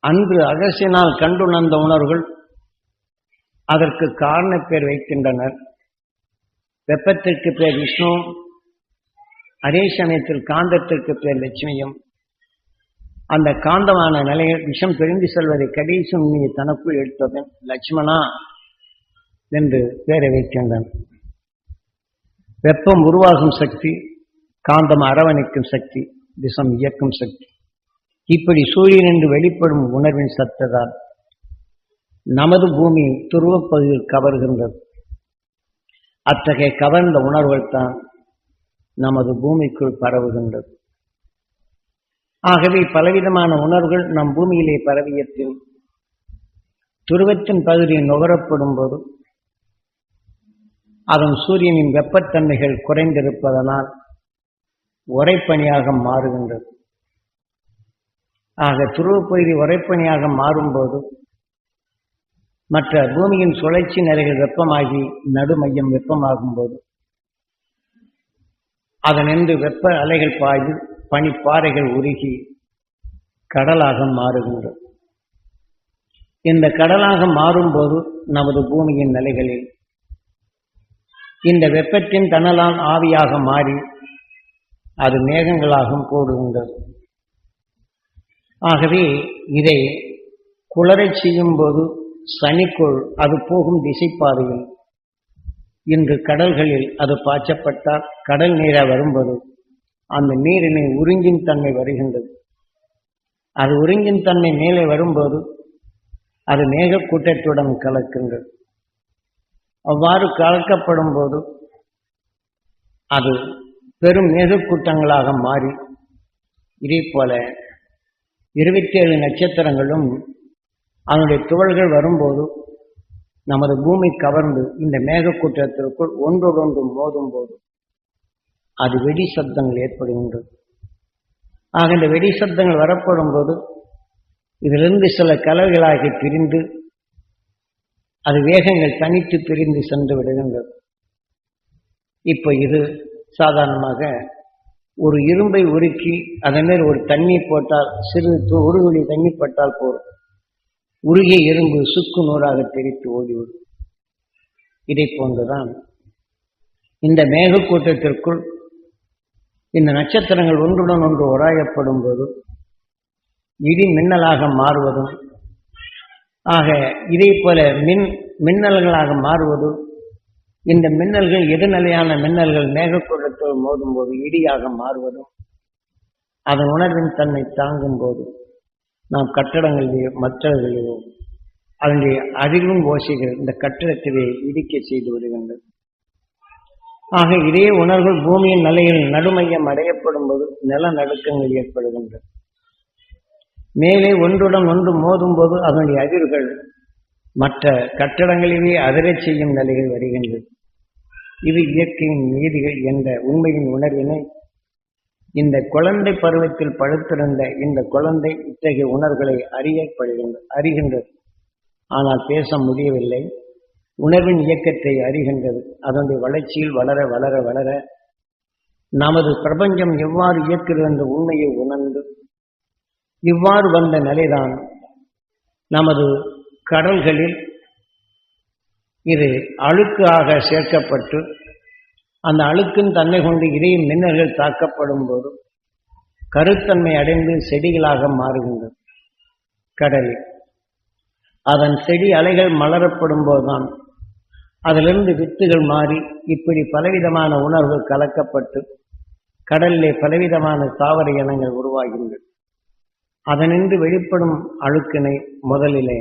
அன்று அகசினால் கண்டுணர்ந்த உணர்வுகள் அதற்கு காரண பேர் வைக்கின்றனர். வெப்பத்திற்கு பேர் விஷ்ணு அதே சமயத்தில் காந்தத்திற்கு பேர் லட்சுமியும். அந்த காந்தமான நிலையில் விஷம் பிரிந்து செல்வதை கடைசி உண்மையை தனக்குள் எடுத்தவன் லட்சுமணா என்று பெயரை வைக்கின்றன வெப்பம் உருவாகும் சக்தி காந்தம் அரவணைக்கும் சக்தி விஷம் இயக்கும் சக்தி. இப்படி சூரியன் என்று வெளிப்படும் உணர்வின் சத்ததால் நமது பூமி துருவப் பகுதியில் கவர்கின்றது. அத்தகைய கவர்ந்த உணர்வுகள் தான் நமது பூமிக்குள் பரவுகின்றது. ஆகவே பலவிதமான உணர்வுகள் நம் பூமியிலே பரவியத்தில். துருவத்தின் பகுதியில் நுகரப்படும் போது அதன் சூரியனின் வெப்பத்தன்மைகள் குறைந்திருப்பதனால் உரைப்பணியாக மாறுகின்றது. ஆக துருவப்பகுதி உரைப்பணியாக மாறும்போது மற்ற பூமியின் சுழற்சி நிலைகள் வெப்பமாகி நடுமையம் வெப்பமாகும் போது அதனின்று வெப்ப அலைகள் பாய்ந்து பனிப்பாறைகள் உருகி கடலாக மாறுகின்றது இந்த கடலாக மாறும்போது நமது பூமியின் நிலைகளில் இந்த வெப்பத்தின் தணலால் ஆவியாக மாறி அது மேகங்களாகவும் கூடுகின்றது ஆகவே இதை குளரச் செய்யும் போது சனிக்குள் அது போகும் திசைப்பாதையில். இன்று கடல்களில் அது பாய்ச்சப்பட்டால் கடல் நீராக வரும்போது அந்த நீரினை உறிஞ்சின் தன்மை வருகின்றது. அது உறிஞ்சின் தன்மை மேலே வரும்போது அது மேகக்கூட்டத்துடன் கலக்கின்றது. அவ்வாறு கலக்கப்படும் போது அது பெரும் மேகக்கூட்டங்களாக மாறி இதே போல இருபத்தி ஏழு நட்சத்திரங்களும் அதனுடைய துவள்கள் வரும்போது நமது பூமி கவர்ந்து இந்த மேகக்கூட்டத்திற்குள் ஒன்றோடொன்று மோதும் போது அது வெடி சப்தங்கள் ஏற்படுகின்றது. ஆக இந்த வெடி சப்தங்கள் வரப்படும் போது இதிலிருந்து சில கலவைகளாகி பிரிந்து அது வேகங்கள் தனித்து பிரிந்து சென்று விடுகின்றது. இப்போ இது சாதாரணமாக ஒரு இரும்பை உருக்கி அதன் மேல் ஒரு தண்ணி போட்டால் சிறு து- ஒரு துளி தண்ணி பட்டால் போதும். உருகிய இரும்பு சுக்கு நூறாக தெரித்து ஓடிவிடும். இதை போன்றுதான் இந்த மேகக்கூட்டத்திற்குள் இந்த நட்சத்திரங்கள் ஒன்றுடன் ஒன்று உராயப்படும் போது இடி மின்னலாக மாறுவதும் ஆக இதே போல மின் மின்னல்களாக மாறுவதும் இந்த மின்னல்கள் எதிர்நிலையான மின்னல்கள் மேகக்கூட்டத்தோடு மோதும் போது இடியாக மாறுவதும் அதன் உணர்வின் தன்னை தாங்கும் போது நாம் கட்டடங்களிலேயோ மற்றவர்களிலேயோ அதனுடைய அதிர்வும் ஓசைகள் இந்த கட்டிடத்திலே இடிக்க செய்து விடுகின்றது ஆக இதே உணர்வுகள் பூமியின் நிலையில் நடுமையம் அடையப்படும் போது நிலநடுக்கங்கள் ஏற்படுகின்றன. மேலே ஒன்றுடன் ஒன்று மோதும் போது அதனுடைய அதிர்வுகள் மற்ற கட்டடங்களிலே அதிரச் செய்யும் நிலைகள் வருகின்றது. இது இயற்கையின் நீதிகள் என்ற உண்மையின் உணர்வினை இந்த குழந்தை பருவத்தில் படுத்திருந்த இந்த குழந்தை இத்தகைய உணர்வுகளை அறியப்படுகின்ற அறிகின்றது. ஆனால் பேச முடியவில்லை. உணர்வின் இயக்கத்தை அறிகின்றது. அதனுடைய வளர்ச்சியில் வளர வளர வளர நமது பிரபஞ்சம் எவ்வாறு இயக்கிறது என்ற உண்மையை உணர்ந்து இவ்வாறு வந்த நிலைதான் நமது கடல்களில் இது அழுக்காக சேர்க்கப்பட்டு அந்த அழுக்கின் தன்மை கொண்டு இதய மின்னல்கள் தாக்கப்படும் போது கருத்தன்மை அடைந்து செடிகளாக மாறுகின்றது கடலில். அதன் செடி அலைகள் மலரப்படும் போதுதான் அதிலிருந்து வித்துகள் மாறி இப்படி பலவிதமான உணர்வு கலக்கப்பட்டு கடலிலே பலவிதமான தாவர இனங்கள் உருவாகின்றது அதனின்று வெளிப்படும் அழுக்கினை முதலிலே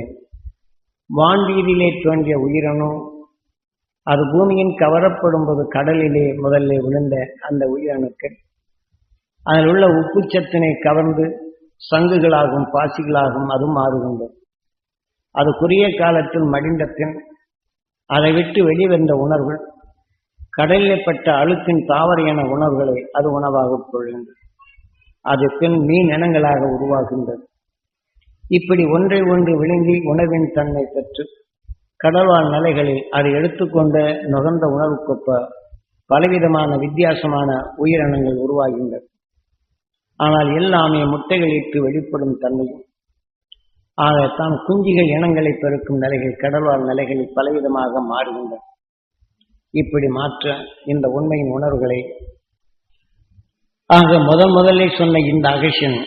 வான்வீதியிலே தோன்றிய உயிரணு அது பூமியின் கவரப்படும் போது கடலிலே முதல்ல விழுந்த அந்த உயிரணுக்கள் அதில் உள்ள உப்புச்சத்தினை கவர்ந்து சங்குகளாகும் பாசிகளாகும் அது மாறுகின்றது. அது குறுகிய காலத்தில் மடிந்த பின் அதை விட்டு வெளிவந்த உணர்வுகள் கடலில் பட்ட அழுக்கின் தாவர என உணர்வுகளை அது உணவாகக் கொள்கின்றது. அது பின் மீன் இனங்களாக உருவாகின்றது. இப்படி ஒன்றை ஒன்று விழுங்கி உணவின் தன்மை பெற்று கடல்வாழ் நிலைகளில் அதை எடுத்துக்கொண்ட நுகர்ந்த உணவுக்கொப்ப பலவிதமான வித்தியாசமான உயிரினங்கள் உருவாகின்றன. ஆனால் எல்லாமே முட்டைகளிட்டு வெளிப்படும் தன்மையும். ஆகத்தான் குஞ்சிகள் இனங்களை பெருக்கும் நிலைகள் கடல்வாழ் நிலைகளில் பலவிதமாக மாறுகின்றன. இப்படி மாற்ற இந்த உண்மையின் உணர்வுகளை ஆக முதல் முதலில் சொன்ன இந்த அகஷன்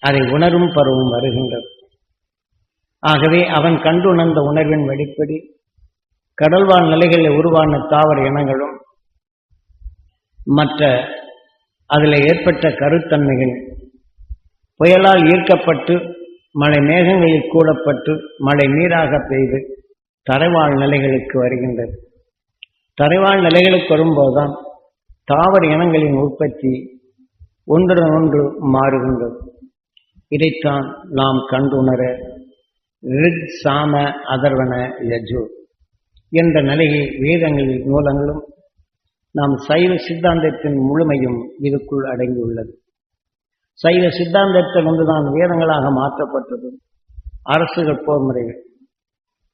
அதை உணரும் பருவம் வருகின்றது. ஆகவே அவன் கண்டுணர்ந்த உணர்வின் வெளிப்படி கடல்வாழ் நிலைகளில் உருவான தாவர இனங்களும் மற்ற அதில் ஏற்பட்ட கருத்தன்மைகள் புயலால் ஈர்க்கப்பட்டு மழை மேகங்களில் கூடப்பட்டு மழை நீராக பெய்து தரைவாழ் நிலைகளுக்கு வருகின்றது. தரைவாழ் நிலைகளுக்கு வரும்போதுதான் தாவர இனங்களின் உற்பத்தி ஒன்றுடன் ஒன்று மாறுகின்றது. இதைத்தான் நாம் கண்டுணர ரிக் சாம அதர்வன யஜு என்ற நிலையை வேதங்களில் மூலங்களும் நாம் சைவ சித்தாந்தத்தின் முழுமையும் இதுக்குள் அடங்கியுள்ளது. சைவ சித்தாந்தத்திலிருந்து தான் வேதங்களாக மாற்றப்பட்டது. அரசுகள் போர் முறைகள்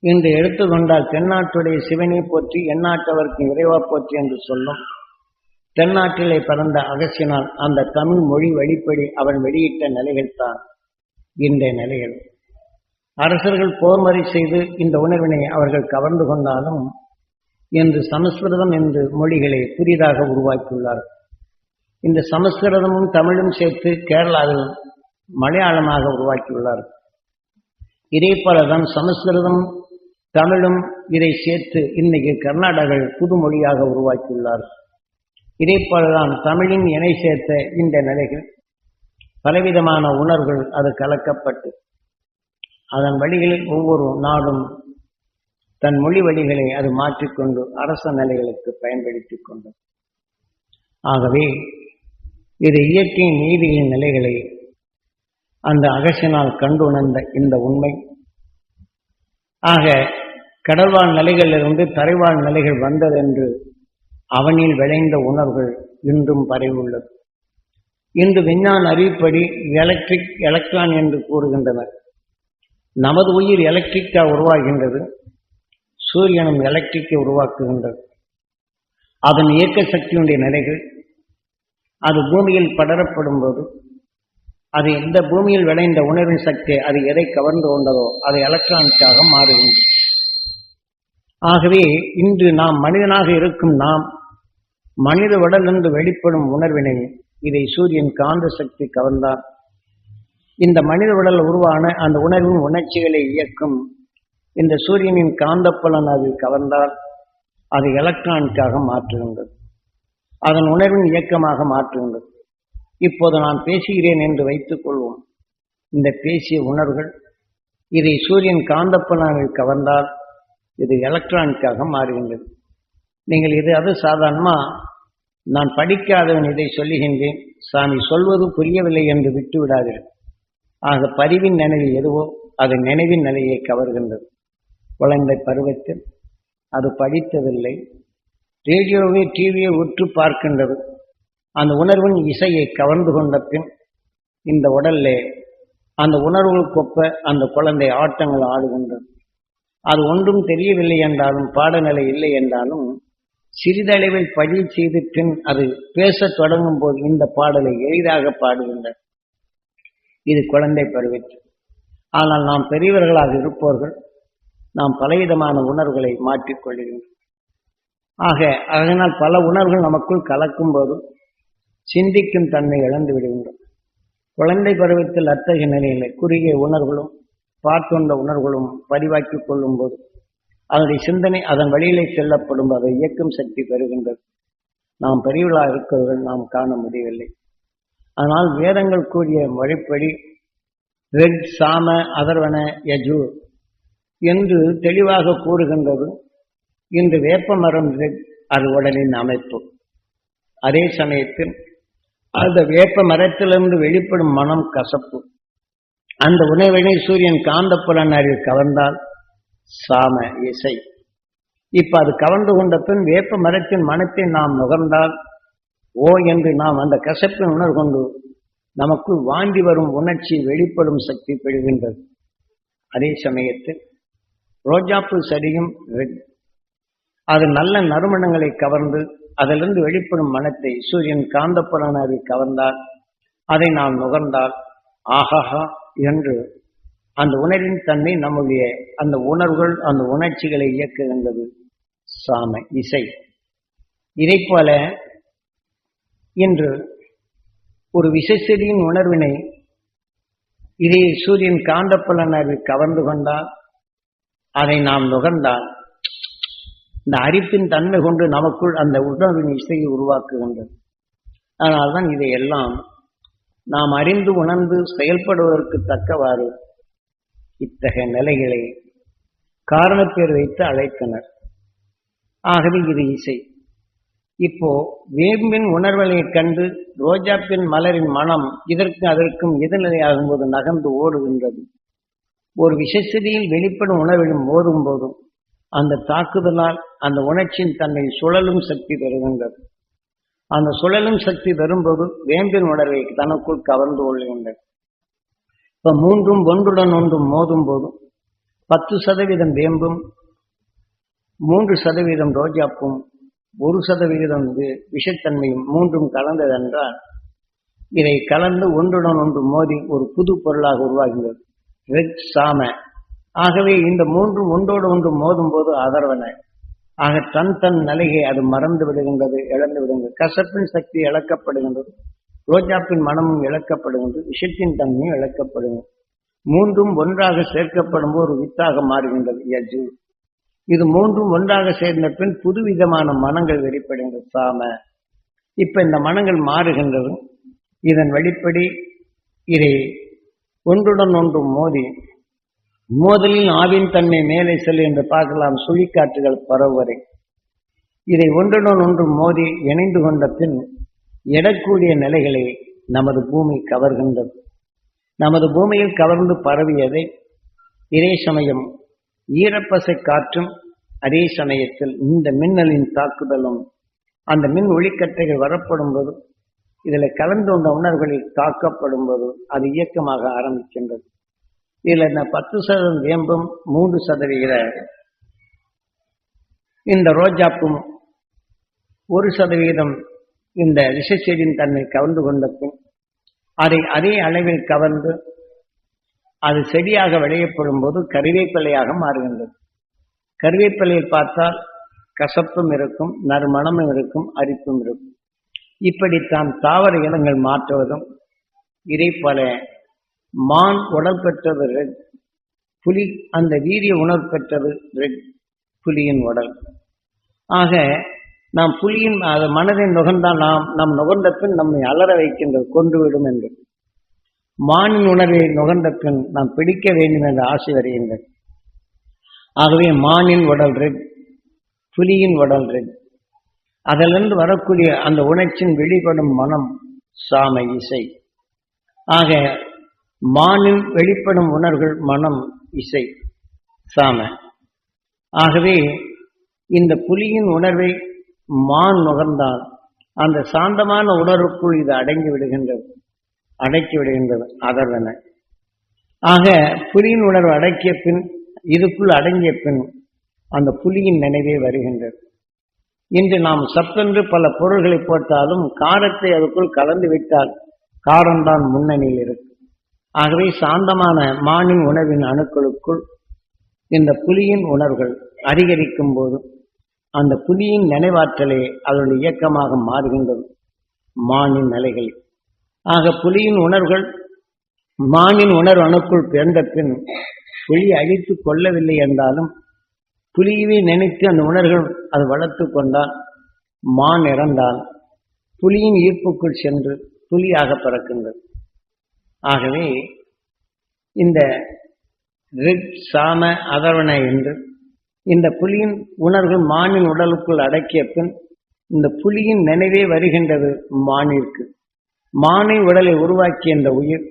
இன்று எடுத்துக்கொண்டால் தென்னாட்டுடைய சிவனை போற்றி எந்நாட்டவர்க்கு இறைவா போற்றி என்று சொல்லும். தென்னாட்டிலே பிறந்த அகசினால் அந்த தமிழ் மொழி வழிப்படி அவன் வெளியிட்ட நிலைகள் தான் இன்றைய நிலைகள். அரசர்கள் போர்மறை செய்து இந்த உணர்வினை அவர்கள் கவர்ந்து கொண்டாலும் என்று சமஸ்கிருதம் என்று மொழிகளை புதிதாக உருவாக்கியுள்ளார்கள் இந்த சமஸ்கிருதமும் தமிழும் சேர்த்து கேரளாவில் மலையாளமாக உருவாக்கியுள்ளார்கள் இதே போலதான் சமஸ்கிருதம் தமிழும் இதை சேர்த்து இன்னைக்கு கர்நாடகர்கள் புது மொழியாக உருவாக்கியுள்ளார்கள் இதே போலதான் தமிழின் இணை சேர்த்த இந்த நிலைகள் பலவிதமான உணர்வுகள் அது கலக்கப்பட்டு அதன் வழிகளில் ஒவ்வொரு நாடும் தன் மொழி வழிகளை அது மாற்றிக்கொண்டு அரச நிலைகளுக்கு பயன்படுத்திக் கொண்டது. ஆகவே இது இயற்கையின் நீதியின் நிலைகளை அந்த அகசினால் கண்டுணர்ந்த இந்த உண்மை. ஆக கடல்வாழ் நிலைகளிலிருந்து தரைவாழ் நிலைகள் வந்ததென்று அவனில் விளைந்த உணர்வுகள் இன்றும் பரவியுள்ளது. இன்று விஞ்ஞான அறிவிப்படி எலக்ட்ரிக் எலக்ட்ரான் என்று கூறுகின்றனர். நமது உயிர் எலக்ட்ரிக்கா உருவாகின்றது. சூரியனும் எலக்ட்ரிக்கை உருவாக்குகின்றது. அதன் இயக்க சக்தியுடைய நிலைகள் அது பூமியில் படரப்படும் போது அது எந்த பூமியில் விளைந்த உணர்வின் சக்தி அது எதை கவர்ந்து கொண்டதோ அது எலக்ட்ரானிக்காக மாறுகின்றது. ஆகவே இன்று நாம் மனிதனாக இருக்கும் நாம் மனித உடலிருந்து வெளிப்படும் உணர்வினை இதை சூரியன் காந்த சக்தி கவர்ந்தான் இந்த மனித உடல் உருவான அந்த உணர்வின் உணர்ச்சிகளை இயக்கும். இந்த சூரியனின் காந்தப்புலன் அது கவர்ந்தால் அது எலக்ட்ரானிக்காக மாற்றுகின்றது. அதன் உணர்வின் இயக்கமாக மாற்றுகின்றது. இப்போது நான் பேசுகிறேன் என்று வைத்துக் கொள்வோம். இந்த பேசிய உணர்வுகள் இதை சூரியன் காந்தப்புலனில் கவர்ந்தால் இது எலக்ட்ரானிக்காக மாறுகின்றது. நீங்கள் இது அது சாதாரணமா நான் படிக்காதவன் இதை சொல்லுகின்றேன் சாமி சொல்வது புரியவில்லை என்று விட்டு விடாதீர்கள் ஆக பதிவின் நினைவு எதுவோ அது நினைவின் நிலையை கவர்கின்றது. குழந்தை பருவத்தில் அது படித்ததில்லை. ரேடியோவை டிவியை உற்று பார்க்கின்றது. அந்த உணர்வின் இசையை கவர்ந்து கொண்ட பின் இந்த உடல்ல அந்த உணர்வுகளுக்கொப்ப அந்த குழந்தை ஆட்டங்கள் ஆடுகின்றது. அது ஒன்றும் தெரியவில்லை என்றாலும் பாடநிலை இல்லை என்றாலும் சிறிதளவில் பதிவு செய்து பின் அது பேசத் தொடங்கும் போது இந்த பாடலை எளிதாக பாடுகின்றன இது குழந்தை பருவத்தில் ஆனால் நாம் பெரியவர்களாக இருப்பவர்கள் நாம் பலவிதமான உணர்வுகளை மாற்றிக்கொள்கிறோம் ஆக அதனால் பல உணர்வுகள் நமக்குள் கலக்கும் போதும் சிந்திக்கும் தன்மை இழந்து விடுகின்றோம். குழந்தை பருவத்தில் அத்தகைய நிலையில் குறுகிய உணர்வுகளும் பார்த்துண்ட உணர்வுகளும் பதிவாக்கிக் கொள்ளும் போது அதனுடைய சிந்தனை அதன் வழியிலே செல்லப்படும் அதை இயக்கும் சக்தி பெறுகின்றது. நாம் பெரியவர்களாக இருக்கிறவர்கள் நாம் காண முடியவில்லை. ஆனால் வேதங்கள் கூறிய முறைப்படி ரெட் சாம அதர்வன யஜு என்று தெளிவாக கூறுகின்றது. இந்த வேப்ப மரம் ரெட் அது உடலின் அமைப்பு. அதே சமயத்தில் அந்த வேப்ப மரத்திலிருந்து வெளிப்படும் மனம் கசப்பு. அந்த உணவினை சூரியன் காந்தப்புலன் அருகில் கவர்ந்தால் சாம இசை இப்ப அது கவர்ந்து கொண்ட பின் வேப்ப மரத்தின் மனத்தை நாம் நுகர்ந்தால் ஓ என்று நாம் அந்த கசப்பின் உணர்கொண்டு நமக்குள் வாங்கி வரும் உணர்ச்சி வெளிப்படும் சக்தி பெறுகின்றது. அதே சமயத்தில் ரோஜாப்பூ செடியும் அது நல்ல நறுமணங்களை கவர்ந்து அதிலிருந்து வெளிப்படும் மனத்தை சூரியன் காந்தப்புலனாரி கவர்ந்தால் அதை நாம் நுகர்ந்தால் ஆஹாஹா என்று அந்த உணர்வின் தன்மை நம்முடைய அந்த உணர்வுகள் அந்த உணர்ச்சிகளை இயக்குகின்றது. சாம இசை. இதை போல இன்று ஒரு விசைச்செடியின் உணர்வினை இதை சூரியன் காந்தப்புலனரை கவர்ந்து கொண்டால் அதை நாம் நுகர்ந்தால் இந்த அரிப்பின் தன்மை கொண்டு நமக்குள் அந்த உணர்வின் இசையை உருவாக்குகின்றது. அதனால்தான் இதையெல்லாம் நாம் அறிந்து உணர்ந்து செயல்படுவதற்கு தக்கவாறு இத்தகைய நிலைகளை காரணப்பேர் வைத்து அழைத்தனர். ஆகவே இது இசை. இப்போ வேம்பின் உணர்வுகளை கண்டு ரோஜாப்பின் மலரின் மனம் இதற்கு அதற்கும் எதிர்நிலையாகும்போது நகர்ந்து ஓடுகின்றது. ஒரு விஷசெடியில் வெளிப்படும் உணர்விலும் மோதும் போதும். அந்த தாக்குதலால் அந்த உணர்ச்சியின் தன்னை சுழலும் சக்தி பெறுகின்றது. அந்த சுழலும் சக்தி பெறும்போது வேம்பின் உணர்வை தனக்குள் கவர்ந்து கொள்கின்றது. இப்ப மூன்றும் ஒன்றுடன் ஒன்றும் மோதும் போதும். பத்து சதவீதம் வேம்பும் மூன்று சதவீதம் ரோஜாப்பும் ஒரு சதவிகிதம் வி- விஷத்தன்மையும் மூன்றும் கலந்ததென்றால் இதை கலந்து ஒன்றுடன் ஒன்று மோதி ஒரு புது பொருளாக உருவாகின்றது. ரெட் சாம. ஆகவே இந்த மூன்றும் ஒன்றோடு ஒன்று மோதும் போது அதர்வன. ஆக தன் தன் நிலையை அது மறந்து விடுகின்றது இழந்து விடுகின்றது. கசப்பின் சக்தி இழக்கப்படுகின்றது ரோஜாப்பின் மனமும் இழக்கப்படுகின்றது விஷத்தின் தன்மையும் இழக்கப்படுகின்றது. மூன்றும் ஒன்றாக சேர்க்கப்படும் போது ஒரு வித்தாக மாறுகின்றது யஜு. இது மூன்றும் ஒன்றாக சேர்ந்த பின் புதுவிதமான மனங்கள் வெளிப்படுகின்ற சாம. இப்ப இந்த மனங்கள் மாறுகின்றது. இதன் வெளிப்படி இதை ஒன்றுடன் ஒன்று மோதி மோதலில் ஆவின் தன்மை மேலே செல்லும் என்று பார்க்கலாம் சுழிக்காற்றுகள் பரவுவரை இதை ஒன்றுடன் ஒன்று மோதி இணைந்து கொண்ட பின் எடக்கூடிய நிலைகளை நமது பூமி கவர்கின்றது. நமது பூமியில் கவர்ந்து பரவியதை இதே சமயம் ஈரப்பசை காற்றும் அதே சமயத்தில் இந்த மின்னலின் தாக்குதலும் அந்த மின் ஒளிக்கட்டைகள் வரப்படும் போது இதில் கலந்து கொண்ட உணர்வுகளில் தாக்கப்படும் போது அது இயக்கமாக ஆரம்பிக்கின்றது. இதில் இந்த பத்து சதவீதம் வேம்பும் மூன்று சதவிகித இந்த ரோஜாப்பும் ஒரு சதவீதம் இந்த விஷச்செடியின் தன்மை கவர்ந்து கொண்ட பின் அதை அதே அளவில் கவர்ந்து அது செடியாக விளையப்படும் போது கருவேப்பிலையாக மாறுகின்றது. கருவேப்பிலையில் பார்த்தால் கசப்பும் இருக்கும் நறுமணமும் இருக்கும் அரிப்பும் இருக்கும். இப்படித்தான் தாவர இனங்கள் மாற்றுவதும் இதை போல மான் உடல் பெற்றது ரெட் புலி அந்த வீரிய உணர்வு பெற்றது ரெட் புலியின் உடல். ஆக நாம் புலியின் அது மனதை நுகர்ந்தால் நாம் நம் நுகர்ந்த பின் நம்மை அலற வைக்கின்றது கொன்றுவிடும் என்று. மானின் உணர்வை நுகர்ந்த பின் நாம் பிடிக்க வேண்டும் என்ற ஆசை வருகின்றது. ஆகவே மானின் உடல் ரெட் புலியின் உடல் ரெட் அதிலிருந்து வரக்கூடிய அந்த உணர்ச்சியின் வெளிப்படும் மனம் சாம இசை. ஆக மானின் வெளிப்படும் உணர்வுகள் மனம் இசை சாம. ஆகவே இந்த புலியின் உணர்வை மான் நுகர்ந்தால் அந்த சாந்தமான உணர்வுக்குள் இது அடங்கி விடுகின்றது. அடக்கி விடுகின்றது அதர்வன. ஆக புலியின் உணர்வு அடக்கிய பின் இதுக்குள் அடங்கிய பின் அந்த புலியின் நினைவே வருகின்றது. இன்று நாம் சப்பென்று பல பொருள்களை போட்டாலும் காரத்தை அதுக்குள் கலந்து விட்டால் காரம்தான் முன்னணியில் இருக்கு. ஆகவே சாந்தமான மானின் உணவின் அணுக்களுக்குள் இந்த புலியின் உணர்வுகள் அதிகரிக்கும் போது அந்த புலியின் நினைவாற்றலே அதனுடைய இயக்கமாக மாறுகின்றது மானின் நிலைகளில். ஆக புலியின் உணர்வுகள் மானின் உணர்வு அணுக்குள் பிறந்த பின் புலி அழித்து கொள்ளவில்லை என்றாலும் புலியவே நினைத்து அந்த உணர்வுகள் அது வளர்த்து கொண்டால் மான் இறந்தால் புலியின் ஈர்ப்புக்குள் சென்று புலியாக பிறக்கின்றது. ஆகவே இந்த ரிக் சாம அதர்வன என்று இந்த புலியின் உணர்வு மானின் உடலுக்குள் அடக்கிய பின் இந்த புலியின் நினைவே வருகின்றது மானிற்கு. மானை உடலை உருவாக்கிய இந்த உயிர்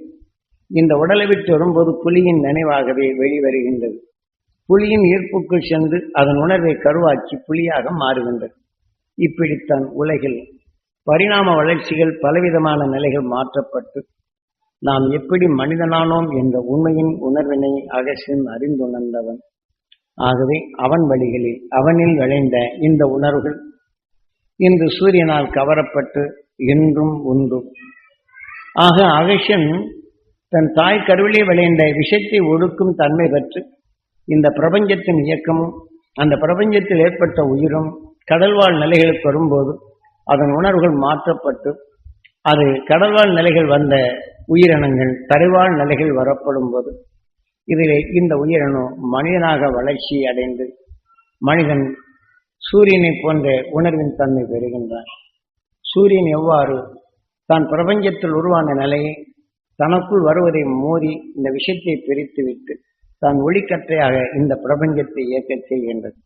இந்த உடலை விட்டு வரும்போது புலியின் நினைவாகவே வெளிவருகின்றது. புலியின் ஈர்ப்புக்குள் சென்று அதன் உணர்வை கருவாக்கி புலியாக மாறுகின்றது. இப்படித்தான் உலகில் பரிணாம வளர்ச்சிகள் பலவிதமான நிலைகள் மாற்றப்பட்டு நாம் எப்படி மனிதனானோம் என்ற உண்மையின் உணர்வினை அகசியம் அறிந்துணர்ந்தவன். ஆகவே அவன் வழிகளில் அவனில் விளைந்த இந்த உணர்வுகள் இன்று சூரியனால் கவரப்பட்டு என்றும் உண்டும் ஆக அகஷன் தன் தாய் கருவிலே விளைந்த விஷத்தை ஒடுக்கும் தன்மை பெற்று இந்த பிரபஞ்சத்தின் இயக்கமும் அந்த பிரபஞ்சத்தில் ஏற்பட்ட உயிரும் கடல்வாழ் நிலைகளுக்கு வரும்போது அதன் உணர்வுகள் மாற்றப்பட்டு அது கடல்வாழ் நிலைகள் வந்த உயிரினங்கள் தரைவாழ் நிலைகள் வரப்படும் போது இதிலே இந்த உயிரணு மனிதனாக வளர்ச்சி அடைந்து மனிதன் சூரியனை போன்ற உணர்வின் தன்மை பெறுகின்றான். சூரியன் எவ்வாறு தான் பிரபஞ்சத்தில் உருவான நிலையை தனக்குள் வருவதை மோதி இந்த விஷயத்தை பிரித்துவிட்டு தான் ஒளிக்கற்றையாக இந்த பிரபஞ்சத்தை இயக்கச் செய்கின்றது.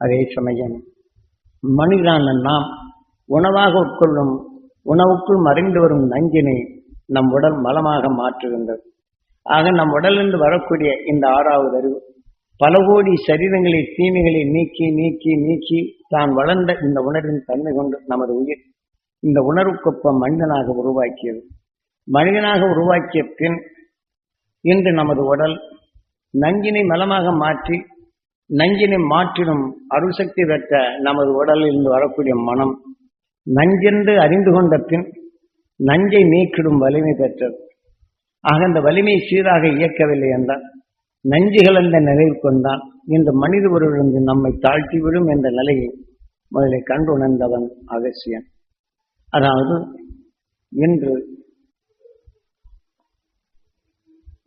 அதே சமயம் மனிதனான நாம் உணவாக உட்கொள்ளும் உணவுக்குள் மறைந்து வரும் நஞ்சினை நம் உடல் மலமாக மாற்றுகின்றது. ஆக நம் உடலிருந்து வரக்கூடிய இந்த ஆறாவது அறிவு பல கோடி சரீரங்களை தீமைகளை நீக்கி நீக்கி நீக்கி தான் வளர்ந்த இந்த உணர்வின் தன்மை கொண்டு நமது உயிர் இந்த உணர்வுக்கொப்பம் மனிதனாக உருவாக்கியது. மனிதனாக உருவாக்கிய பின் இன்று நமது உடல் நஞ்சினை மலமாக மாற்றி நஞ்சினை மாற்றிடும் அருள்சக்தி பெற்ற நமது உடலில் இருந்து வரக்கூடிய மனம் நஞ்சென்று அறிந்து கொண்ட பின் நஞ்சை நீக்கிடும் வலிமை பெற்றது. ஆக அந்த வலிமையை சீராக இயக்கவில்லை என்றால் நஞ்சுகள் அந்த நிலையில் கொண்டான் இந்த மனித உருவிலிருந்து நம்மை தாழ்த்திவிடும் என்ற நிலையை முதலில் கண்டு உணர்ந்தவன் அதாவது இன்று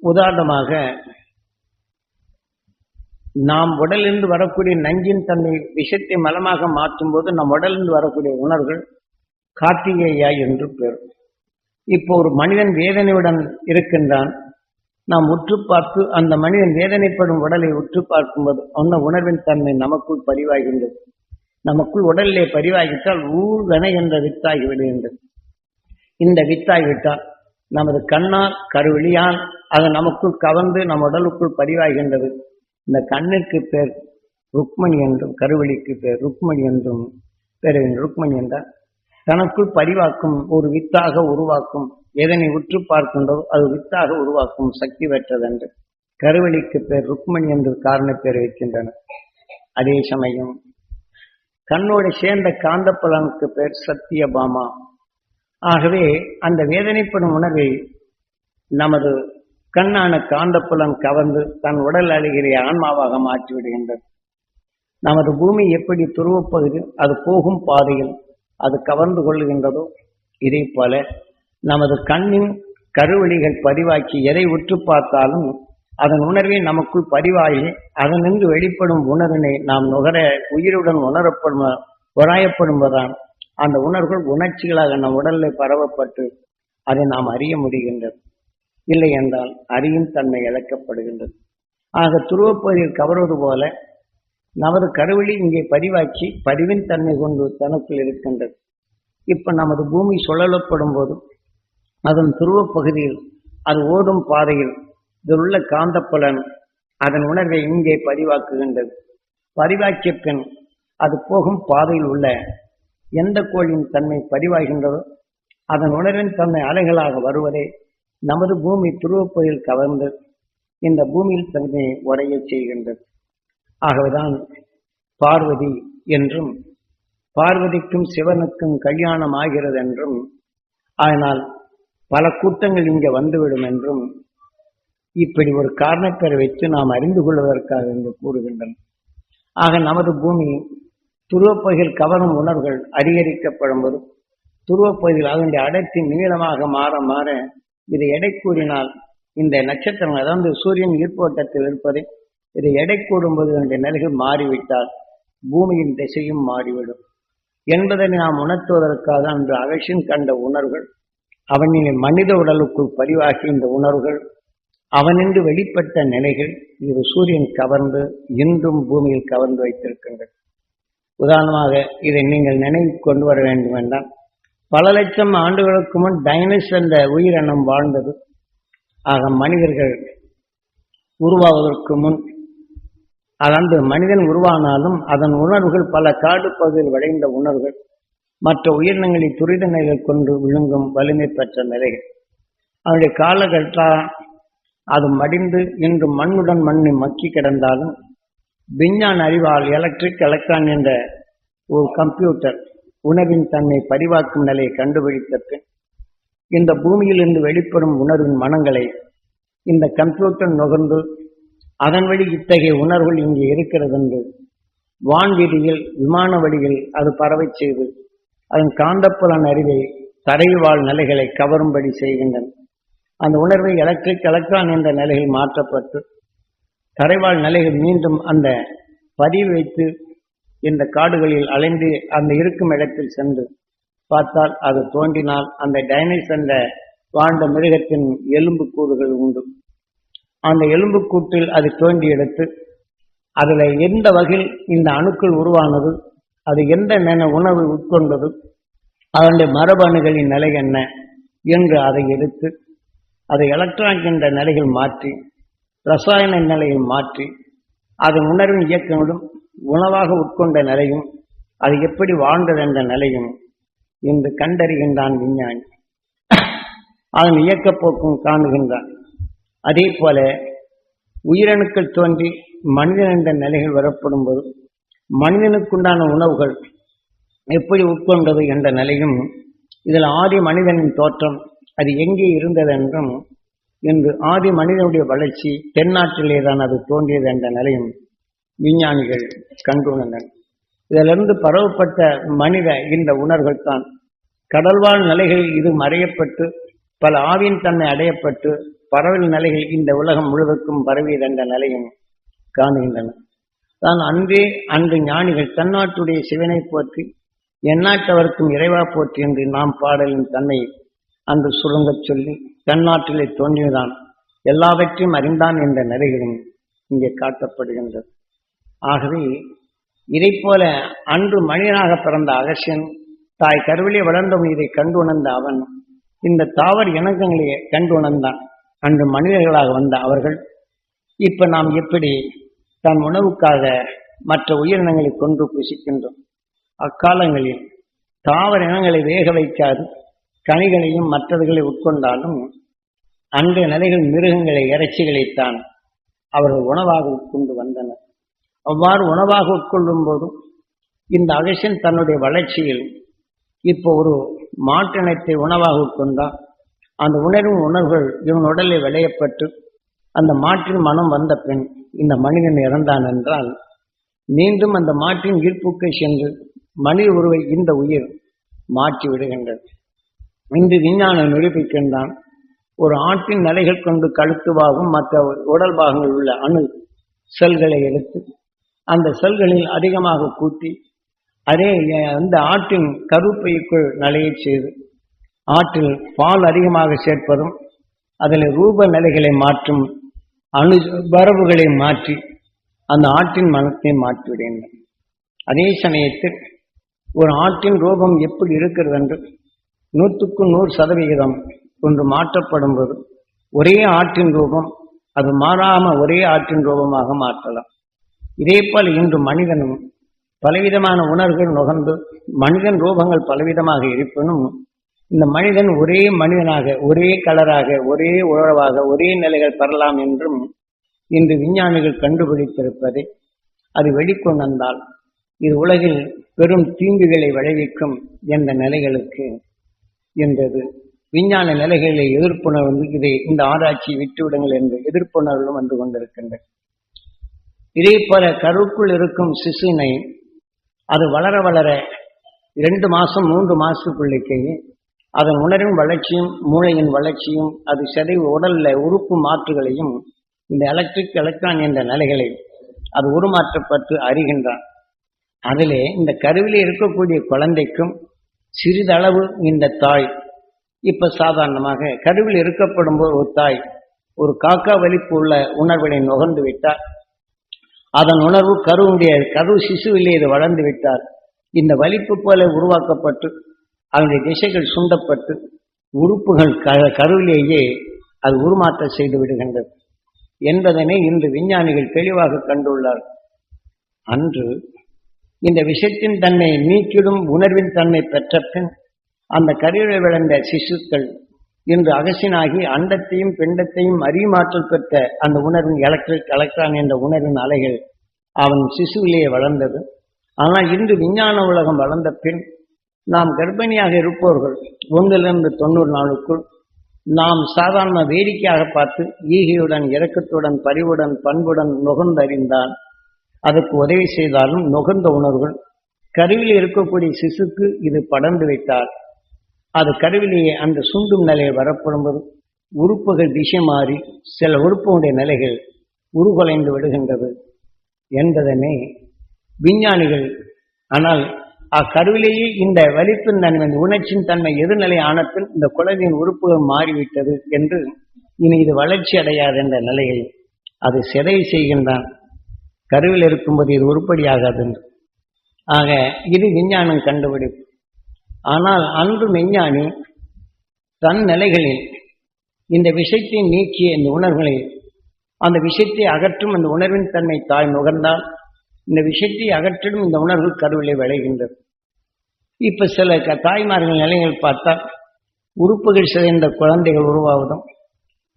உதாரணமாக நாம் உடலிருந்து வரக்கூடிய நஞ்சின் தன்னை விஷத்தை மலமாக மாற்றும் போது நம் உடலிருந்து வரக்கூடிய உணர்வுகள் கார்த்திகேயா என்று பெயர் இப்போ ஒரு மனிதன் வேதனையுடன் இருக்கின்றான். நாம் உற்று பார்த்து அந்த மனிதன் வேதனைப்படும் உடலை உற்று பார்க்கும்போது அந்த உணர்வின் தன்மை நமக்குள் பதிவாகின்றது. நமக்குள் உடலிலே பதிவாகிவிட்டால் ஊழ்வென என்ற வித்தாகி விடுகின்றது. இந்த வித்தாகிவிட்டால் நமது கண்ணால் கருவிழியால் அது நமக்குள் கவர்ந்து நம் உடலுக்குள் பதிவாகின்றது. இந்த கண்ணிற்கு பேர் ருக்மணி என்றும் கருவழிக்கு பேர் ருக்மணி என்றும் பேர் ருக்மணி என்றால் தனக்குள் பதிவாக்கும் ஒரு வித்தாக உருவாக்கும் எதனை உற்று பார்க்கின்றதோ அது வித்தாக உருவாக்கும் சக்தி பெற்றதென்று. கருவெளிக்கு பேர் ருக்மணி என்று காரண பேர் வைக்கின்றனர். அதே சமயம் கண்ணோடு சேர்ந்த காந்தப்பலனுக்கு பேர் சத்தியபாமா ஆகவே அந்த வேதனைப்படும் உணர்வை நமது கண்ணான காந்தப்புலன் கவர்ந்து தன் உடல் அழுகிற ஆன்மாவாக மாற்றிவிடுகின்றது. நமது பூமி எப்படி துருவப்பகுதி அது போகும் பாதையில் அது கவர்ந்து கொள்ளுகின்றதோ இதே போல நமது கண்ணின் கருவழிகள் பதிவாக்கி எதை உற்று பார்த்தாலும் அதன் உணர்வை நமக்குள் பதிவாகி அதனின்று வெளிப்படும் உணர்வினை நாம் நுகர உயிருடன் உணரப்படும் உராயப்படுவதுதான் அந்த உணர்வுகள் உணர்ச்சிகளாக நம் உடலில் பரவப்பட்டு அதை நாம் அறிய முடிகின்றது. இல்லை என்றால் அறியும் தன்மை இழக்கப்படுகின்றது. ஆக துருவப்பகுதியில் கவர்வது போல நமது கருவழி இங்கே பதிவாக்கி பதிவின் தன்மை கொண்டு தனக்குள் இருக்கின்றது. இப்போ நமது பூமி சுழலப்படும் போதும் அதன் துருவப்பகுதியில் அது ஓடும் பாதையில் இதில் உள்ள காந்தப்புலன் அதன் உணர்வை இங்கே பதிவாக்குகின்றது. பதிவாக்கிய பின் அது போகும் பாதையில் உள்ள எந்த கோளின் தன்மை பதிவாகின்றதோ அதன் உணர்வின் தன்மை அலைகளாக வருவதே நமது பூமி துருவப்பகுதியில் கவர்ந்து இந்த பூமியில் தன்னை உடைய செய்கின்றது. ஆகவேதான் பார்வதி என்றும் பார்வதிக்கும் சிவனுக்கும் கல்யாணம் ஆகிறது என்றும் அதனால் பல கூட்டங்கள் இங்கே வந்துவிடும் என்றும் இப்படி ஒரு காரணப்பெயரை வைத்து நாம் அறிந்து கொள்வதற்காக இங்கு கூறுகின்றன. ஆக நமது பூமி துருவப்பகுதியில் கவரும் உணர்வுகள் அதிகரிக்கப்படும் போது துருவப்பகுதியில் அதனுடைய அடர்த்தி நீளமாக மாற மாற இதை எடை கூறினால் இந்த நட்சத்திரம் அதாவது சூரியன் ஈர்ப்போட்டத்தில் இருப்பதை இதை எடை கூடும்போது இதனுடைய நிலைகள் மாறிவிட்டால் பூமியின் திசையும் மாறிவிடும். என்பதை நாம் உணர்த்துவதற்காக அன்று அகசியம் கண்ட உணர்வுகள் அவனின் மனித உடலுக்குள் பதிவாகி இந்த உணர்வுகள் அவனின்று வெளிப்பட்ட நிலைகள் இது சூரியன் கவர்ந்து இன்றும் பூமியில் கவர்ந்து வைத்திருக்கின்றது உதாரணமாக இதை நீங்கள் நினைவு கொண்டு வர வேண்டும் என்றால் பல லட்சம் ஆண்டுகளுக்கு முன் டைனஸ் என்ற உயிரினம் வாழ்ந்தது. ஆக மனிதர்கள் உருவாவதற்கு முன் அதன்று மனிதன் உருவானாலும் அதன் உணர்வுகள் பல காடு பகுதியில் விளைந்த உணர்வுகள் மற்ற உயிரினங்களை துரித நிலையில் கொண்டு விழுங்கும் வலிமை பெற்ற நிலைகள். அவருடைய காலகட்டா அது மடிந்து இன்று மண்ணுடன் மண்ணை மக்கி கிடந்தாலும் விஞ்ஞான அறிவால் எலக்ட்ரிக் எலக்ட்ரான் என்ற ஒரு கம்ப்யூட்டர் உணவின் தன்னை பரிவாக்கும் நிலையை கண்டுபிடித்த பின் இந்த பூமியிலிருந்து வெளிப்படும் உணர்வின் மனங்களை இந்த கம்ப்யூட்டர் நுகர்ந்து அதன் வழி இத்தகைய உணர்வுகள் இங்கே இருக்கிறது என்று வான்வெளியில் விமான வழியில் அது பறவை செய்து அதன் காந்தப்புலன் அறிவை தரைவாழ் நிலைகளை கவரும்படி செய்கின்றன. அந்த உணர்வு எலக்ட்ரிக் எலக்ட்ரான் என்ற நிலையில் மாற்றப்பட்டு தரைவாழ் நிலைகள் மீண்டும் அந்த பதிவு வைத்து இந்த காடுகளில் அலைந்து அந்த இருக்கும் இடத்தில் சென்று பார்த்தால் அது தோன்றினால் அந்த டைனைஸ் என்ற வாழ்ந்த மிருகத்தின் எலும்பு கூறுகள் உண்டு. அந்த எலும்பு கூட்டில் அது தோண்டி எடுத்து அதில் எந்த வகையில் இந்த அணுக்கள் உருவானது அது எந்த நென உணவு உட்கொண்டது அதனுடைய மரபணுகளின் நிலை என்ன என்று அதை எடுத்து அதை எலக்ட்ரானிக் என்ற நிலையில் மாற்றி ரசாயன நிலையில் மாற்றி அதன் உணர்வின் இயக்கங்களும் உணவாக உட்கொண்ட நிலையும் அது எப்படி வாழ்ந்தது என்ற நிலையும் இன்று கண்டறிகின்றான் விஞ்ஞானி. அதன் இயக்கப்போக்கும் காணுகின்றான். அதே போல உயிரணுக்கள் தோன்றி மனிதன் என்ற நிலைகள் வரப்படும் போது மனிதனுக்குண்டான உணவுகள் எப்படி உட்கொண்டது என்ற நிலையும் இதில் ஆதி மனிதனின் தோற்றம் அது எங்கே இருந்ததென்றும் இன்று ஆதி மனிதனுடைய வளர்ச்சி தென்னாட்டிலே தான் அது தோன்றியது என்ற நிலையும் விஞ்ஞானிகள் கண்டுணர்ந்தனர். இதிலிருந்து பரவப்பட்ட மனித இந்த உணர்வுகள் தான் கடல்வாழ் நிலைகளில் இது மறையப்பட்டு பல ஆவியின் தன்மை அடையப்பட்டு பரவல் நிலைகள் இந்த உலகம் முழுவதுக்கும் பரவியது என்ற நிலையும் காணுகின்றன. தான் அன்றே அன்று ஞானிகள் தன்னாட்டுடைய சிவனை போற்றி எந்நாட்டவருக்கும் இறைவா போற்றி என்று நாம் பாடலின் தன்னை அன்று சுருங்கச் சொல்லி தென்னாட்டிலே தோன்றியதான் எல்லாவற்றையும் அறிந்தான் என்ற நிறைகளும் இங்கே காட்டப்படுகின்றது. ஆகவே இதை போல அன்று மனிதனாக பிறந்த அகசியன் தாய் கருவிலே வளர்ந்த உயிரை கண்டு உணர்ந்த அவன் இந்த தாவர இணக்கங்களை கண்டு உணர்ந்தான். அன்று மனிதர்களாக வந்த அவர்கள் இப்ப நாம் எப்படி தன் உணவுக்காக மற்ற உயிரினங்களை கொண்டு புசிக்கின்றோம் அக்காலங்களில் தாவர இனங்களை வேக வைக்காது கனிகளையும் மற்றதுகளை உட்கொண்டாலும் அன்றைய நிலைகள் மிருகங்களை இறைச்சிகளைத்தான் அவர்கள் உணவாக உட்கொண்டு வந்தனர். அவ்வாறு உணவாக உட்கொள்ளும் போதும் இந்த அகசன் தன்னுடைய வளர்ச்சியில் இப்போ ஒரு மாற்றினத்தை உணவாக உட்கொண்டால் அந்த உணர்வும் உணர்வுகள் இவன் உடலில் விளையப்பட்டு அந்த மாற்றின் மனம் வந்த பின் இந்த மனிதன் இறந்தான் என்றால் மீண்டும் அந்த மாற்றின் ஈர்ப்புக்கு சென்று மனித உருவை இந்த உயிர் மாற்றி விடுகின்றது இன்று விஞ்ஞானம் நிரூபிக்கின்றான். ஒரு ஆட்டின் நிலைகள் கொண்டு கழுத்து பாகம் மற்ற உடல் பாகங்கள் உள்ள அணு செல்களை எடுத்து அந்த செல்களில் அதிகமாக கூட்டி அதே அந்த ஆட்டின் கருப்பைக்குள் நிலையை செய்து ஆற்றில் பால் அதிகமாக சேர்ப்பதும் அதில் ரூப நிலைகளை மாற்றும் அணு வரவுகளை மாற்றி அந்த ஆட்டின் மனத்தை மாற்றிவிடுகின்றன. அதே சமயத்தில் ஒரு ஆட்டின் ரூபம் எப்படி இருக்கிறது என்று நூற்றுக்கு நூறு சதவிகிதம் ஒன்று மாற்றப்படும் போது ஒரே ஆற்றின் ரூபம் அது மாறாமல் ஒரே ஆற்றின் ரூபமாக மாற்றலாம். இதே போல் இன்று மனிதனும் பலவிதமான உணர்வுகள் நுகர்ந்து மனிதன் ரூபங்கள் பலவிதமாக இருப்பினும் இந்த மனிதன் ஒரே மனிதனாக ஒரே கலராக ஒரே உழவாக ஒரே நிலைகள் பெறலாம் என்றும் இன்று விஞ்ஞானிகள் கண்டுபிடித்திருப்பதை அது வெளிக்கொண்டால் இது உலகில் பெரும் தீங்குகளை விளைவிக்கும் என்ற நிலைகளுக்கு என்றது விஞ்ஞான நிலைகளை எதிர்ப்புணர்வு இதை இந்த ஆராய்ச்சி விட்டுவிடுங்கள் என்று எதிர்ப்புணர்வுகளும் வந்து கொண்டிருக்கின்றன. இதே போல கருவுக்குள் இருக்கும் சிசுனை அது வளர வளர இரண்டு மாசம் மூன்று மாசத்துக்குள்ளைக்கே அதன் உணரும் வளர்ச்சியும் மூளையின் வளர்ச்சியும் அது செறிவு உடல்ல உறுப்பு மாற்றுகளையும் இந்த எலக்ட்ரிக் எலக்ட்ரான் என்ற நிலைகளை அது உருமாற்றப்பட்டு அறிகின்றான். அதிலே இந்த கருவிலே இருக்கக்கூடிய குழந்தைக்கும் சிறிதளவு இந்த தாய். இப்ப சாதாரணமாக கருவில் இருக்கப்படும் போது ஒரு தாய் ஒரு காக்கா வலிப்பு உள்ள உணர்வினை நுகர்ந்து விட்டார். அதன் உணர்வு கருவுடைய கரு சிசுவிலே இது வளர்ந்து விட்டார். இந்த வலிப்பு போல உருவாக்கப்பட்டு அதனுடைய திசைகள் சுண்டப்பட்டு உறுப்புகள் க கருவிலேயே அது உருமாற்றம் செய்து விடுகின்றது. என்பதனை இன்று விஞ்ஞானிகள் தெளிவாக கண்டுள்ளார் அன்று இந்த விஷத்தின் தன்மை நீக்கிடும் உணர்வின் தன்மை பெற்ற பின் அந்த கருவில் விளைந்த சிசுக்கள் இன்று அகசினாகி அண்டத்தையும் பிண்டத்தையும் அறிமாற்றல் பெற்ற அந்த உணர்வின் எலக்ட்ரிக் எலக்ட்ரான் என்ற உணர்வின் அலைகள் அவன் சிசுவிலேயே வளர்ந்தது. ஆனால் இன்று விஞ்ஞான உலகம் வளர்ந்த பின் நாம் கர்ப்பிணியாக இருப்பவர்கள் ஒன்றிலிருந்து தொண்ணூறு நாளுக்குள் நாம் சாதாரண வேடிக்கையாக பார்த்து ஈகையுடன் இரக்கத்துடன் பரிவுடன் பண்புடன் நுகர்ந்தறிந்தான் அதுக்கு உதவி செய்தாலும் நுகர்ந்த உணர்வுகள். கருவில் இருக்கக்கூடிய சிசுக்கு இது படர்ந்து வைத்தால் அது கருவிலேயே அந்த சுண்டும் நிலையை வரப்படும்போது உறுப்புகள் திசை மாறி சில உறுப்புடைய நிலைகள் உருகுலைந்து விடுகின்றது என்பதனை விஞ்ஞானிகள் ஆனால் அக்கருவிலேயே இந்த வலிப்பின் தன்மை இந்த உணர்ச்சியின் தன்மை எதிர்நிலை ஆனப்பின் இந்த குழந்தையின் உறுப்புகள் மாறிவிட்டது என்று இனி இது வளர்ச்சி அடையாது என்ற நிலையில் அது சிதை செய்கின்றான். கருவில் இருக்கும்போது இது உருப்படியாகாது என்று ஆக இது விஞ்ஞானம் கண்டுபிடிப்பு. ஆனால் அன்று விஞ்ஞானி தன் நிலைகளில் இந்த விஷயத்தை நீக்கிய இந்த உணர்வுகளை அந்த விஷயத்தை அகற்றும் அந்த உணர்வின் தன்மை தாய் நுகர்ந்தால் இந்த விஷயத்தை அகற்றிடும் இந்த உணர்வு கருவிலே விளைகின்றது. இப்ப சில க- தாய்மார்கள் நிலைகள் பார்த்தா உறுப்புகள் சிதைந்த குழந்தைகள் உருவாவதும்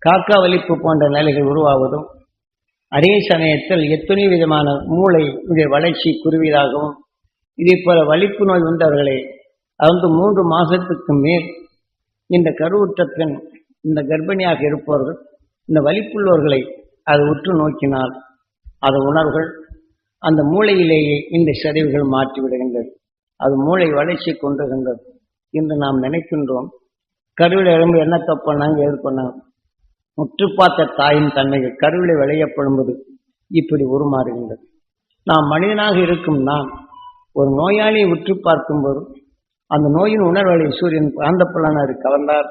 காக்கா வலிப்பு போன்ற நிலைகள் உருவாவதும் அதே சமயத்தில் எத்தனை விதமான மூளை உடைய வளர்ச்சி குருவியதாகவும் இதே போல வலிப்பு நோய் உண்டவர்களே அதாவது மூன்று மாதத்துக்கு மேல் இந்த கருவுற்ற பெண் இந்த கர்ப்பிணியாக இருப்பவர்கள் இந்த வலிப்புள்ளவர்களை அது உற்று நோக்கினால் அது உணர்வுகள் அந்த மூளையிலேயே இந்த சரிவுகள் மாற்றிவிடுகின்றது. அது மூளை வளர்ச்சி கொண்டுகின்றது என்று நாம் நினைக்கின்றோம். கருவில் எலும்பு என்ன தப்பு பண்ணாங்க எது பண்ணாங்க உற்று பார்த்த தாயின் தன்மைகள் கருவிலை விளையப்படும்போது இப்படி உருமாறுகின்றது. நாம் மனிதனாக இருக்கும் நாம் ஒரு நோயாளியை உற்று பார்க்கும்போது அந்த நோயின் உணர்வுகளை சூரியன் காந்தப்புலனார் கவர்ந்தார்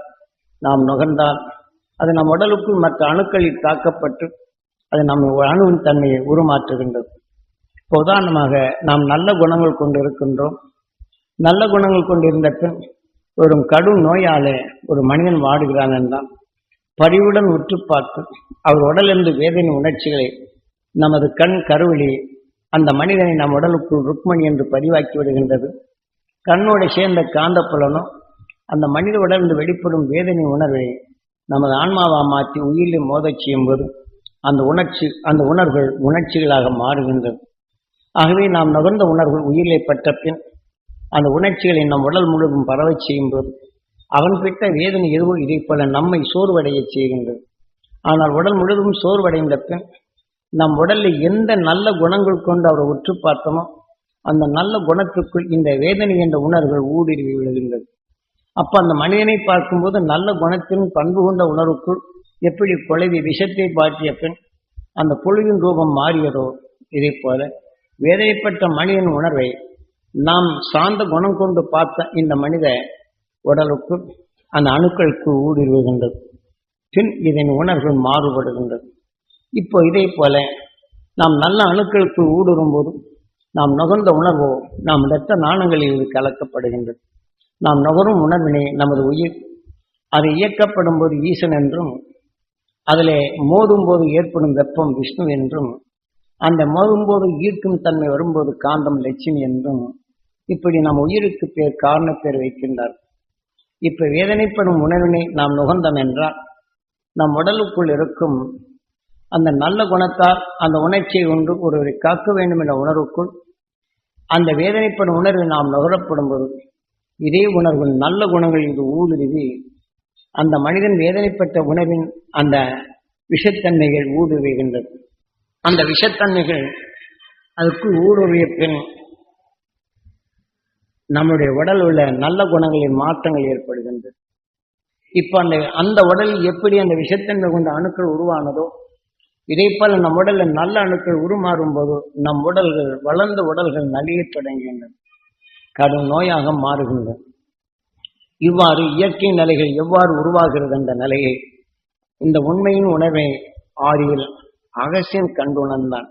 நாம் நுகர்ந்தால் அது நம் உடலுக்குள் மற்ற அணுக்களில் தாக்கப்பட்டு அது நம் அணுவின் தன்மையை உருமாற்றுகின்றது. இப்போ உதாரணமாக நாம் நல்ல குணங்கள் கொண்டு இருக்கின்றோம் நல்ல குணங்கள் கொண்டிருந்த பின் ஒரு கடும் நோயாலே ஒரு மனிதன் வாடுகிறான் என்றால் பரிவுடன் உற்று பார்த்து அவர் உடலிருந்து வேதனை உணர்ச்சிகளை நமது கண் கருவிலே அந்த மனிதனை நம் உடலுக்குள் ருக்மணி என்று பதிவாக்கி விடுகின்றது. கண்ணோடு சேர்ந்த காந்தப்புலனும் அந்த மனித உடலிருந்து வெளிப்படும் வேதனை உணர்வை நமது ஆன்மாவா மாற்றி உயிரில் மோதச் செய்யும்போது அந்த உணர்ச்சி அந்த உணர்வுகள் உணர்ச்சிகளாக மாறுகின்றது. ஆகவே நாம் நுகர்ந்த உணர்வுகள் உயிரிலை பற்ற பின் அந்த உணர்ச்சிகளை நம் உடல் முழுவதும் பரவச் செய்யும்போது அவன் பெற்ற வேதனை எதுவோ இதை போல நம்மை சோர்வடையச் செய்கின்றது. ஆனால் உடல் முழுவதும் சோர்வடைந்த பின் நம் உடலில் எந்த நல்ல குணங்கள் கொண்டு அவரை உற்று பார்த்தோமோ அந்த நல்ல குணத்துக்குள் இந்த வேதனை என்ற உணர்வுகள் ஊடுருவி விழுகின்றது. அப்ப அந்த மனிதனை பார்க்கும்போது நல்ல குணத்தின் பண்பு கொண்ட உணர்வுக்குள் எப்படி குழவி விஷத்தை பாட்டிய பின் அந்த குழுவின் ரூபம் மாறியதோ இதை போல வேதனைப்பட்ட மனிதன் உணர்வை நாம் சார்ந்த குணம் கொண்டு பார்த்த இந்த மனித உடலுக்குள் அந்த அணுக்களுக்கு ஊடுருவுகின்றது. பின் இதன் உணர்வுகள் மாறுபடுகின்றது. இப்போ இதே போல நாம் நல்ல அணுக்களுக்கு ஊடுருவும்போது நாம் நுகர்ந்த உணர்வோ நாம் இரத்த நாணங்களில் இது கலக்கப்படுகின்றது. நாம் நுகரும் உணர்வினை நமது உயிர் அது இயக்கப்படும் போது ஈசன் என்றும் அதில் மோதும் போது ஏற்படும் வெப்பம் விஷ்ணு என்றும் அந்த மோதும் போது ஈர்க்கும் தன்மை வரும்போது காந்தம் லட்சுமி என்றும் இப்படி நம் உயிருக்கு பேர் காரணப்பேர் வைக்கின்றார் இப்ப வேதனைப்படும் உணர்வினை நாம் நுகர்ந்தோம் என்றால் நம் உடலுக்குள் இருக்கும் அந்த நல்ல குணத்தால் அந்த உணர்ச்சியை ஒன்று ஒருவரை காக்க வேண்டும் என்ற உணர்வுக்குள் அந்த வேதனைப்படும் உணர்வை நாம் நுகரப்படும் போது இதே உணர்வு நல்ல குணங்கள் இது ஊடுருவி அந்த மனிதன் வேதனைப்பட்ட உணர்வின் அந்த விஷத்தன்மைகள் ஊடுருவுகின்றது. அந்த விஷத்தன்மைகள் அதுக்குள் ஊடுருவிய பின் நம்முடைய உடல் உள்ள நல்ல குணங்களின் மாற்றங்கள் ஏற்படுகின்றது. இப்ப அந்த அந்த உடல் எப்படி அந்த விஷத்தன்மை கொண்ட அணுக்கள் உருவானதோ இதே போல நம் உடலில் நல்ல அணுக்கள் உருமாறும் போது நம் உடல்கள் வளர்ந்த உடல்கள் நலியத் தொடங்குகின்றன. கடும் நோயாக மாறுகின்றன. இவ்வாறு இயற்கை நிலைகள் எவ்வாறு உருவாகிறது அந்த நிலையை இந்த உண்மையின் உணவை ஆரியில் அகசியம் கண்டுணர்ந்தான்